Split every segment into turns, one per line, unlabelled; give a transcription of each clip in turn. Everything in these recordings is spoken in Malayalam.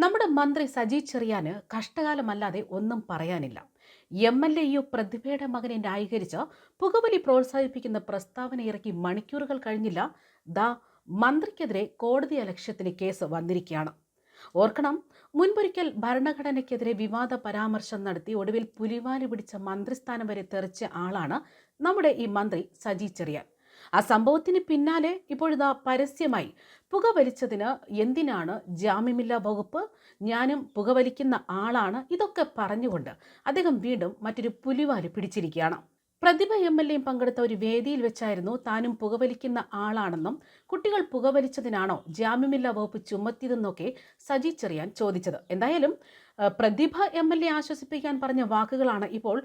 നമ്മുടെ മന്ത്രി സജി ചെറിയാന് കഷ്ടകാലമല്ലാതെ ഒന്നും പറയാനില്ല. എം എൽ എ യു പ്രതിഭയുടെ മകനെ ന്യായീകരിച്ച് പുകവലി പ്രോത്സാഹിപ്പിക്കുന്ന പ്രസ്താവന ഇറക്കി മണിക്കൂറുകൾ കഴിഞ്ഞില്ല ദാ മന്ത്രിക്കെതിരെ കോടതി അലക്ഷ്യത്തിന് കേസ് വന്നിരിക്കുകയാണ്. ഓർക്കണം മുൻപൊരിക്കൽ ഭരണഘടനയ്ക്കെതിരെ വിവാദ പരാമർശം നടത്തി ഒടുവിൽ പുലിവാലി പിടിച്ച മന്ത്രിസ്ഥാനം വരെ തെറിച്ച ആളാണ് നമ്മുടെ ഈ മന്ത്രി സജി ചെറിയാൻ. ആ സംഭവത്തിന് പിന്നാലെ ഇപ്പോഴിതാ പരസ്യമായി പുകവലിച്ചതിന് എന്തിനാണ് ജാമ്യമില്ലാ വകുപ്പ് ഞാനും പുകവലിക്കുന്ന ആളാണ്? ഇതൊക്കെ പറഞ്ഞുകൊണ്ട് അദ്ദേഹം വീണ്ടും മറ്റൊരു പുലിവാൽ പിടിച്ചിരിക്കുകയാണ്. പ്രതിഭ എം എൽ എയും പങ്കെടുത്ത ഒരു വേദിയിൽ വെച്ചായിരുന്നു താനും പുകവലിക്കുന്ന ആളാണെന്നും കുട്ടികൾ പുകവലിച്ചതിനാണോ ജാമ്യമില്ലാ വകുപ്പ് ചുമത്തിയതെന്നൊക്കെ സജി ചെറിയാൻ ചോദിച്ചത്. എന്തായാലും പ്രതിഭ എം എൽ എ ആശ്വസിപ്പിക്കാൻ പറഞ്ഞ വാക്കുകളാണ് ഇപ്പോൾ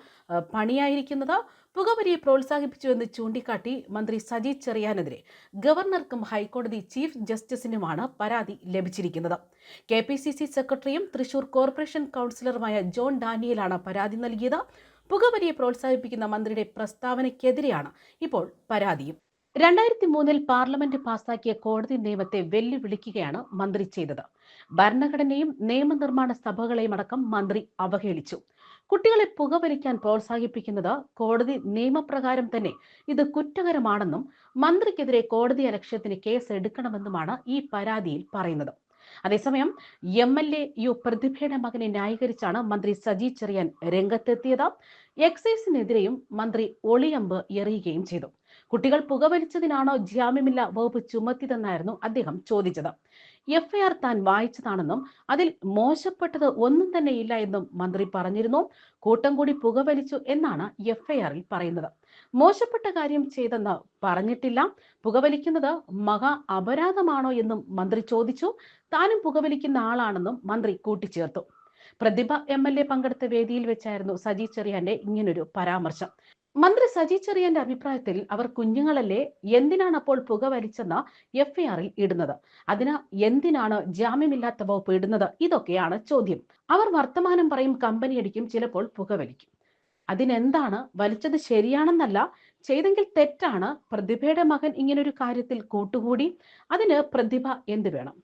പണിയായിരിക്കുന്നത്. പുകവലിയെ പ്രോത്സാഹിപ്പിച്ചുവെന്ന് ചൂണ്ടിക്കാട്ടി മന്ത്രി സജി ചെറിയാനെതിരെ ഗവർണർക്കും ഹൈക്കോടതി ചീഫ് ജസ്റ്റിസിനുമാണ് പരാതി ലഭിച്ചിരിക്കുന്നത്. കെ പി സി സി സെക്രട്ടറിയും തൃശൂർ കോർപ്പറേഷൻ കൗൺസിലറുമായ ജോൺ ഡാനിയലാണ് പരാതി നൽകിയത്. പുകവലിയെ പ്രോത്സാഹിപ്പിക്കുന്ന മന്ത്രിയുടെ പ്രസ്താവനയ്ക്കെതിരെയാണ് ഇപ്പോൾ പരാതിയും. രണ്ടായിരത്തി മൂന്നിൽ പാർലമെന്റ് പാസാക്കിയ കോടതി നിയമത്തെ വെല്ലുവിളിക്കുകയാണ് മന്ത്രി ചെയ്തത്. ഭരണഘടനയും നിയമനിർമ്മാണ സഭകളെയും അടക്കം മന്ത്രി അവഹേളിച്ചു. കുട്ടികളെ പുകവലിക്കാൻ പ്രോത്സാഹിപ്പിക്കുന്നത് കോടതി നിയമപ്രകാരം തന്നെ. ഇത് കുറ്റകരമാണെന്നും മന്ത്രിക്കെതിരെ കോടതി അലക്ഷ്യത്തിന് കേസ് എടുക്കണമെന്നുമാണ് ഈ പരാതിയിൽ പറയുന്നത്. അതേസമയം എം എൽ എ യു പ്രതിഭയുടെ മകനെ ന്യായീകരിച്ചാണ് മന്ത്രി സജി ചെറിയാൻ രംഗത്തെത്തിയത്. എക്സൈസിനെതിരെയും മന്ത്രി ഒളിയമ്പ് എറിയുകയും ചെയ്തു. കുട്ടികൾ പുകവലിച്ചതിനാണോ ജാമ്യമില്ല വകുപ്പ് ചുമത്തിയതെന്നായിരുന്നു അദ്ദേഹം ചോദിച്ചത്. എഫ്ഐആർ താൻ വായിച്ചതാണെന്നും അതിൽ മോശപ്പെട്ടത് ഒന്നും തന്നെ ഇല്ല എന്നും മന്ത്രി പറഞ്ഞിരുന്നു. കൂട്ടം കൂടി പുകവലിച്ചു എന്നാണ് എഫ്ഐആറിൽ പറയുന്നത്. മോശപ്പെട്ട കാര്യം ചെയ്തെന്ന് പറഞ്ഞിട്ടില്ല. പുകവലിക്കുന്നത് മഹാ അപരാധമാണോ എന്നും മന്ത്രി ചോദിച്ചു. താനും പുകവലിക്കുന്ന ആളാണെന്നും മന്ത്രി കൂട്ടിച്ചേർത്തു. പ്രതിഭ എം എൽ എ പങ്കെടുത്ത വേദിയിൽ വെച്ചായിരുന്നു സജി ചെറിയാന്റെ ഇങ്ങനൊരു പരാമർശം. മന്ത്രി സജി ചെറിയന്റെ അഭിപ്രായത്തിൽ അവർ കുഞ്ഞുങ്ങളല്ലേ എന്തിനാണ് അപ്പോൾ പുക വലിച്ചെന്ന് എഫ്ഐആറിൽ ഇടുന്നത്? അതിന് എന്തിനാണ് ജാമ്യമില്ലാത്ത വകുപ്പ് ഇടുന്നത്? ഇതൊക്കെയാണ് ചോദ്യം. അവർ വർത്തമാനം പറയും കമ്പനി അടിക്കും ചിലപ്പോൾ പുകവലിക്കും അതിനെന്താണ് വലിച്ചത് ശരിയാണെന്നല്ല ചെയ്തെങ്കിൽ തെറ്റാണ്. പ്രതിഭയുടെ മകൻ ഇങ്ങനൊരു കാര്യത്തിൽ കൂട്ടുകൂടി അതിന് പ്രതിഭ എന്ത് വേണം?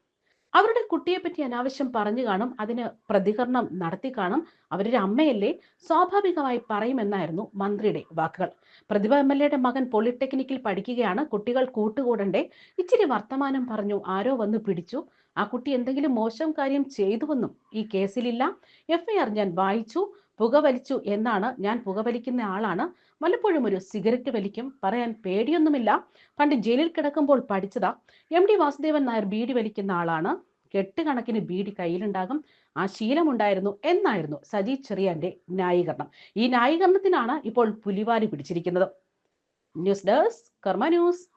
അവരുടെ കുട്ടിയെ പറ്റി അനാവശ്യം പറഞ്ഞു കാണും അതിന് പ്രതികരണം നടത്തി കാണും. അവരൊരു അമ്മയല്ലേ? സ്വാഭാവികമായി പറയുമെന്നായിരുന്നു മന്ത്രിയുടെ വാക്കുകൾ. പ്രതിഭ എം എൽ എയുടെ മകൻ പോളിടെക്നിക്കിൽ പഠിക്കുകയാണ്. കുട്ടികൾ കൂട്ടുകൂടണ്ടേ? ഇച്ചിരി വർത്തമാനം പറഞ്ഞു. ആരോ വന്ന് പിടിച്ചു. ആ കുട്ടി എന്തെങ്കിലും മോശം കാര്യം ചെയ്തുവെന്നും ഈ കേസിലില്ല. എഫ്ഐആർ ഞാൻ വായിച്ചു. പുകവലിച്ചു എന്നാണ് ഞാൻ പുകവലിക്കുന്ന ആളാണ്. വല്ലപ്പോഴും ഒരു സിഗരറ്റ് വലിക്കും പറയാൻ പേടിയൊന്നുമില്ല. പണ്ട് ജയിലിൽ കിടക്കുമ്പോൾ പഠിച്ചതാ. എം ഡി വാസുദേവൻ നായർ ബീഡി വലിക്കുന്ന ആളാണ്. കെട്ടുകണക്കിന് ബീഡി കയ്യിലുണ്ടാകും. ആ ശീലമുണ്ടായിരുന്നു. എന്നായിരുന്നു സജി ചെറിയാന്റെ ന്യായീകരണം. ഈ ന്യായീകരണത്തിനാണ് ഇപ്പോൾ പുലിവാലി പിടിച്ചിരിക്കുന്നത്. News desk Karma news.